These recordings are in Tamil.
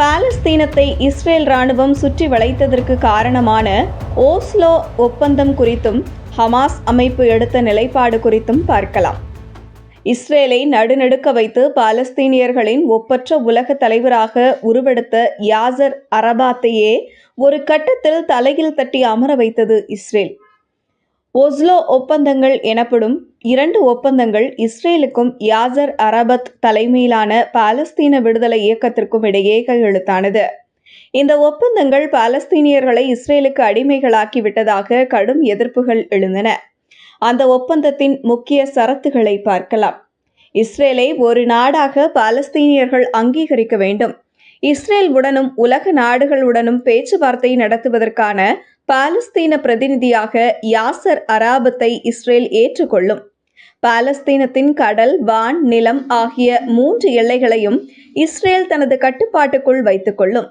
பாலஸ்தீனத்தை இஸ்ரேல் ராணுவம் சுற்றி வளைத்ததற்கு காரணமான ஓஸ்லோ ஒப்பந்தம் குறித்தும் ஹமாஸ் அமைப்பு எடுத்த நிலைப்பாடு குறித்தும் பார்க்கலாம். இஸ்ரேலை நடுநடுக்க வைத்து பாலஸ்தீனியர்களின் ஒப்பற்ற உலக தலைவராக உருவெடுத்த யாசர் அரபாத்தையே ஒரு கட்டத்தில் தலையில் தட்டி அமர வைத்தது இஸ்ரேல். ஒஸ்லோ ஒப்பந்தங்கள் எனப்படும் இரண்டு ஒப்பந்தங்கள் இஸ்ரேலுக்கும் யாசர் அரபத் தலைமையிலான பாலஸ்தீன விடுதலை இயக்கத்திற்கும் இடையே கையெழுத்தானது. இந்த ஒப்பந்தங்கள் பாலஸ்தீனியர்களை இஸ்ரேலுக்கு அடிமைகளாக்கி விட்டதாக கடும் எதிர்ப்புகள் எழுந்தன. அந்த ஒப்பந்தத்தின் முக்கிய சரத்துகளை பார்க்கலாம். இஸ்ரேலை ஒரு நாடாக பாலஸ்தீனியர்கள் அங்கீகரிக்க வேண்டும். இஸ்ரேல் உடனும் உலக நாடுகளுடனும் பேச்சுவார்த்தை நடத்துவதற்கான பாலஸ்தீன பிரதிநிதியாக யாசர் அராபத்தை இஸ்ரேல் ஏற்றுக்கொள்ளும். பாலஸ்தீனத்தின் கடல் வான் நிலம் ஆகிய மூன்று எல்லைகளையும் இஸ்ரேல் தனது கட்டுப்பாட்டுக்குள் வைத்துக்கொள்ளும்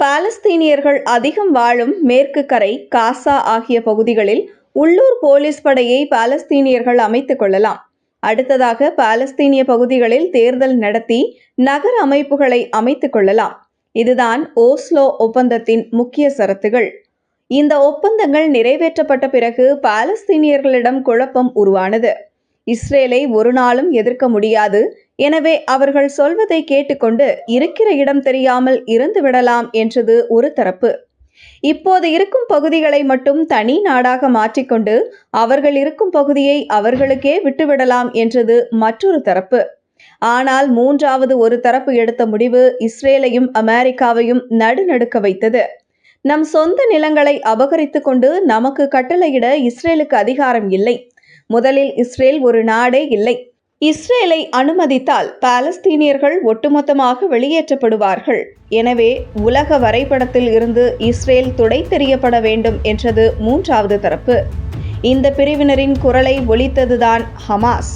பாலஸ்தீனியர்கள் அதிகம் வாழும் மேற்கு கரை காசா ஆகிய பகுதிகளில் உள்ளூர் போலீஸ் படையை பாலஸ்தீனியர்கள் அமைத்துக் கொள்ளலாம். அடுத்ததாக பாலஸ்தீனிய பகுதிகளில் தேர்தல் நடத்தி நகர அமைப்புகளை அமைத்துக் கொள்ளலாம். இதுதான் ஓஸ்லோ ஒப்பந்தத்தின் முக்கிய சரத்துகள். இந்த ஒப்பந்தங்கள் நிறைவேற்றப்பட்ட பிறகு பாலஸ்தீனியர்களிடம் குழப்பம் உருவானது. இஸ்ரேலை ஒரு நாளும் எதிர்க்க முடியாது. எனவே அவர்கள் சொல்வதை கேட்டுக்கொண்டு இருக்கிற இடம் தெரியாமல் இருந்து விடலாம் என்றது ஒரு தரப்பு. இப்போது இருக்கும் பகுதிகளை மட்டும் தனி நாடாக மாற்றிக்கொண்டு அவர்கள் இருக்கும் பகுதியை அவர்களுக்கே விட்டுவிடலாம் என்றது மற்றொரு தரப்பு. ஆனால் மூன்றாவது ஒரு தரப்பு எடுத்த முடிவு இஸ்ரேலையும் அமெரிக்காவையும் நடுநடுக்க வைத்தது. நம் சொந்த நிலங்களை அபகரித்து கொண்டு நமக்கு கட்டளையிட இஸ்ரேலுக்கு அதிகாரம் இல்லை. முதலில் இஸ்ரேல் ஒரு நாடே இல்லை. இஸ்ரேலை அனுமதித்தால் பாலஸ்தீனியர்கள் ஒட்டுமொத்தமாக வெளியேற்றப்படுவார்கள். எனவே உலக வரைபடத்தில் இருந்து இஸ்ரேல் துடை தெரியப்பட வேண்டும் என்றது மூன்றாவது தரப்பு. இந்த பிரிவினரின் குரலை ஒலித்ததுதான் ஹமாஸ்.